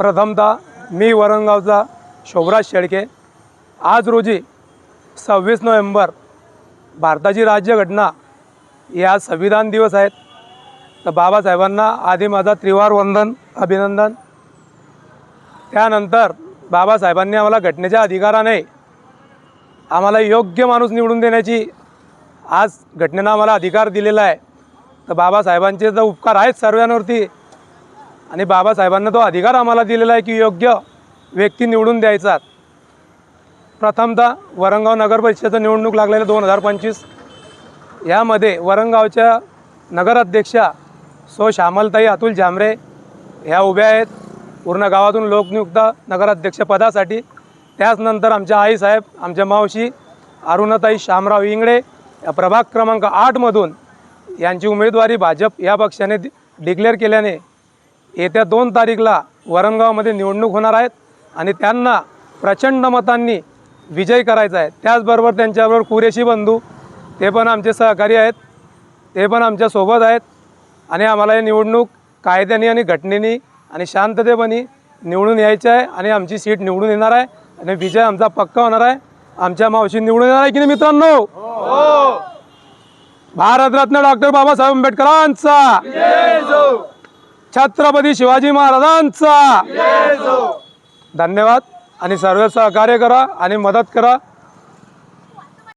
प्रथमतः मी वरणगावचा शोभराज शेळके. आज रोजी सव्वीस नोव्हेंबर भारताची राज्यघटना ही आज संविधान दिवस आहेत. तर बाबासाहेबांना आधी माझा त्रिवार वंदन अभिनंदन. त्यानंतर बाबासाहेबांनी आम्हाला घटनेच्या अधिकाराने आम्हाला योग्य माणूस निवडून देण्याची आज घटनेनं आम्हाला अधिकार दिलेला आहे. तर बाबासाहेबांचे तर उपकार आहेत सर्वांवरती. आणि बाबासाहेबांना तो अधिकार आम्हाला दिलेला आहे की योग्य व्यक्ती निवडून द्यायचा प्रथमतः वरंगाव नगर परिषदेचं निवडणूक लागलेलं दोन हजार पंचवीस. यामध्ये वरंगावच्या नगराध्यक्षा सो श्यामलताई अतुल झामरे ह्या उभ्या आहेत. पूर्ण गावातून लोकनियुक्त नगराध्यक्षपदासाठी त्याचनंतर आमच्या आईसाहेब आमच्या मावशी अरुणाताई श्यामराव इंगळे या प्रभाग क्रमांक आठमधून यांची उमेदवारी भाजप या पक्षाने दि- डिक्लेअर केल्याने येत्या दोन तारीखला वरणगावमध्ये निवडणूक होणार आहेत आणि त्यांना प्रचंड मतांनी विजय करायचा आहे. त्याचबरोबर त्यांच्याबरोबर कुरेशी बंधू ते पण आमचे सहकारी आहेत. ते पण आमच्यासोबत आहेत. आणि आम्हाला ही निवडणूक कायद्याने आणि घटनेनी आणि शांततेपणी निवडून यायचं आहे आणि आमची सीट निवडून येणार आहे आणि विजय आमचा पक्का होणार आहे. आमच्या मावशी निवडून येणार आहे की नाही मित्रांनो? हो. भारतरत्न डॉक्टर बाबासाहेब आंबेडकरांचा. छत्रपती शिवाजी महाराजांचा. धन्यवाद. आणि सर्व सहकार्य करा आणि मदत करा.